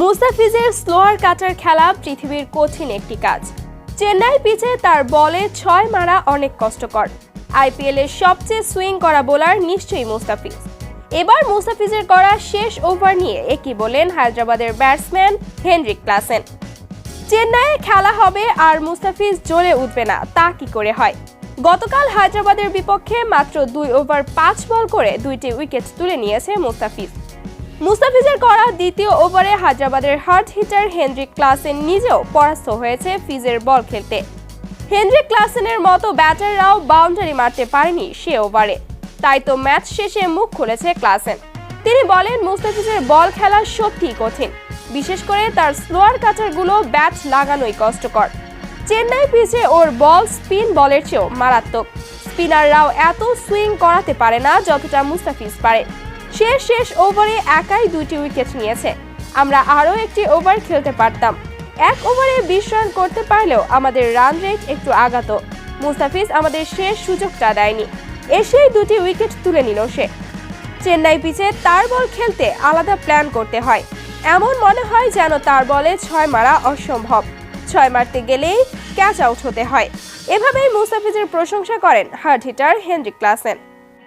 মুস্তাফিজের স্লোয়ার কাটার খেলা পৃথিবীর কঠিন একটি কাজ। চেন্নাই পিচে তার বলে ছয় মারা অনেক কষ্টকর। আইপিএল এর সবচেয়ে সুইং করা বোলার নিশ্চয়ই মুস্তাফিজ। এবার মুস্তাফিজের করা শেষ ওভার নিয়ে একই বলেন হায়দ্রাবাদের ব্যাটসম্যান হেনরিক ক্লাসেন। চেন্নাইয়ে খেলা হবে আর মুস্তাফিজ জ্বলে উঠবে না, তা কি করে হয়? গতকাল হায়দ্রাবাদের বিপক্ষে মাত্র দুই ওভার পাঁচ বল করে দুইটি উইকেট তুলে নিয়েছে মুস্তাফিজ। মুস্তাফিজের করা দ্বিতীয় ওভারে হায়দ্রাবাদের হার্ট হিটার হেনরিক ক্লাসেন নিজেও পরাস্ত হয়েছে ফিজের বল খেলতে। হেনরিক ক্লাসেনের মতো ব্যাটাররাও বাউন্ডারি মারতে পারেনি সে ওভারে। তাই তো ম্যাচ শেষে মুখ খুলেছে ক্লাসেন। তিনি বলেন, মুস্তাফিজের বল খেলা সত্যিই কঠিন। বিশেষ করে তার স্লোয়ার কাটারগুলো ব্যাট লাগানোই কষ্টকর। চেন্নাই পিচে ওর বল স্পিন বলের চেয়েও মারাত্মক। স্পিনাররাও এত সুইং করাতে পারে না যতটা মুস্তাফিজ পারে। সে শেষ ওভারে একাই দুইটি উইকেট নিয়েছে। আমরা আরও একটি ওভার খেলতে পারতাম। এক ওভারে বিশ রান করতে পারলেও আমাদের রান রেট একটু আগাত। মুস্তাফিজ আমাদের শেষ সুযোগটা দেয়নি। এসেই দুটি উইকেট তুলে নিল সে। চেন্নাই পিচে তার বল খেলতে আলাদা প্ল্যান করতে হয়। এমন মনে হয় যেন তার বলে ছয় মারা অসম্ভব। ছয় মারতে গেলেই ক্যাচ আউট হতে হয়। এভাবেই মুস্তাফিজের প্রশংসা করেন হার্ড হিটার হেনরিক ক্লাসেন।